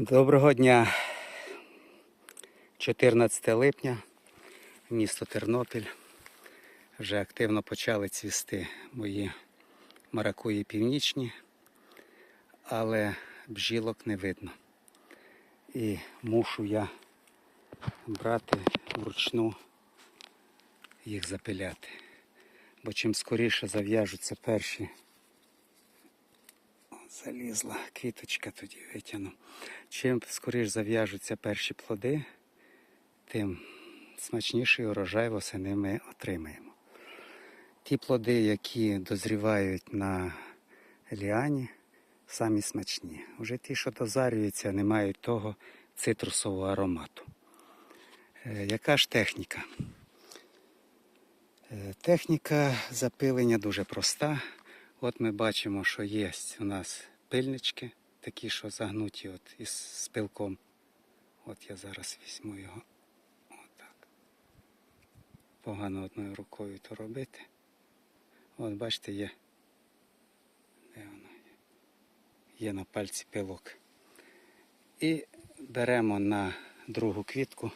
Доброго дня. 14 липня, місто Тернопіль. Вже активно почали цвісти мої маракуї північні, але бжілок не видно. І мушу я брати вручну їх запиляти. Бо чим скоріше зав'яжуться перші Залізла квіточка тоді витягну. Чим скоріш зав'яжуться перші плоди, тим смачніший урожай восени ми отримаємо. Ті плоди, які дозрівають на ліані, самі смачні. Уже ті, що дозарюються, не мають того цитрусового аромату. Е, Яка ж техніка? Е, Техніка запилення дуже проста. От ми бачимо, що є у нас пильнички, такі, що загнуті от із спилком. От я зараз візьму його. Отак. Погано одною рукою то робити. От бачите, є. Де воно є? Є на пальці пилок. І беремо на другу квітку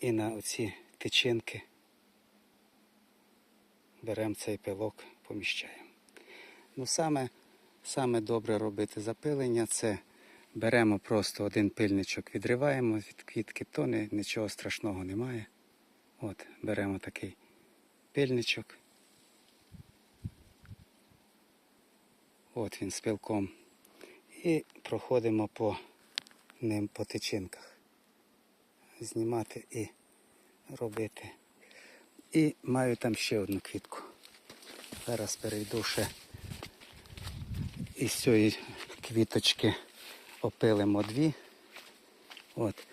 і на оці тичинки беремо цей пилок, поміщаємо. Ну, саме, саме добре робити запилення це беремо просто один пильничок, відриваємо від квітки, то не, нічого страшного немає. От, беремо такий пильничок. От він з пилком. І проходимо по ним по тичинках. Знімати і робити. І маю там ще одну квітку. Зараз перейду ще із цієї квіточки опилимо дві. От.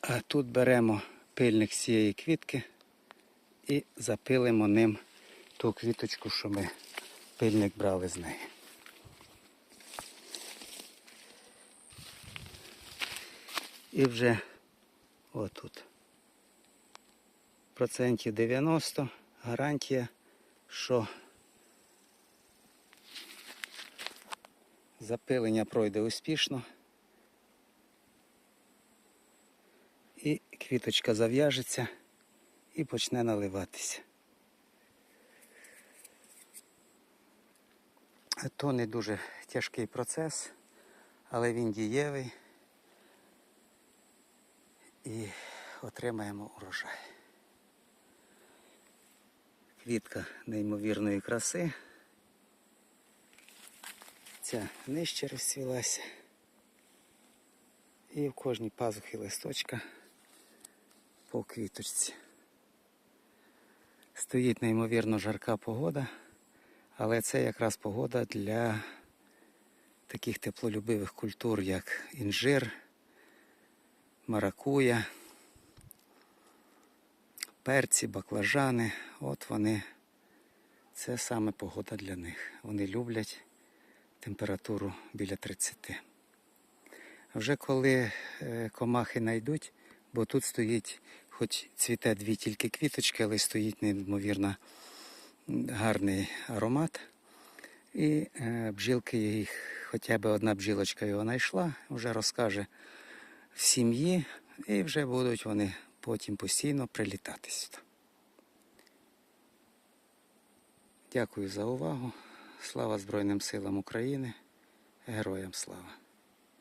А тут беремо пильник з цієї квітки і запилимо ним ту квіточку, що ми пильник брали з неї. І вже отут процентів 90 гарантія, що запилення пройде успішно і квіточка зав'яжеться і почне наливатися. То не дуже тяжкий процес, але він дієвий і отримаємо урожай. Квітка неймовірної краси. Ця нижче розцвілася. І в кожній пазухі листочка по квіточці. Стоїть неймовірно жарка погода, але це якраз погода для таких теплолюбивих культур, як інжир, маракуя перці, баклажани. От вони, це саме погода для них. Вони люблять температуру біля 30. Вже коли е, комахи знайдуть, бо тут стоїть, хоч цвіте дві тільки квіточки, але стоїть неймовірно гарний аромат. І е, бджілки їх, хоча б одна бджілочка його знайшла, вже розкаже в сім'ї, і вже будуть вони потім постійно прилітати сюди. Дякую за увагу. Слава Збройним силам України. Героям слава!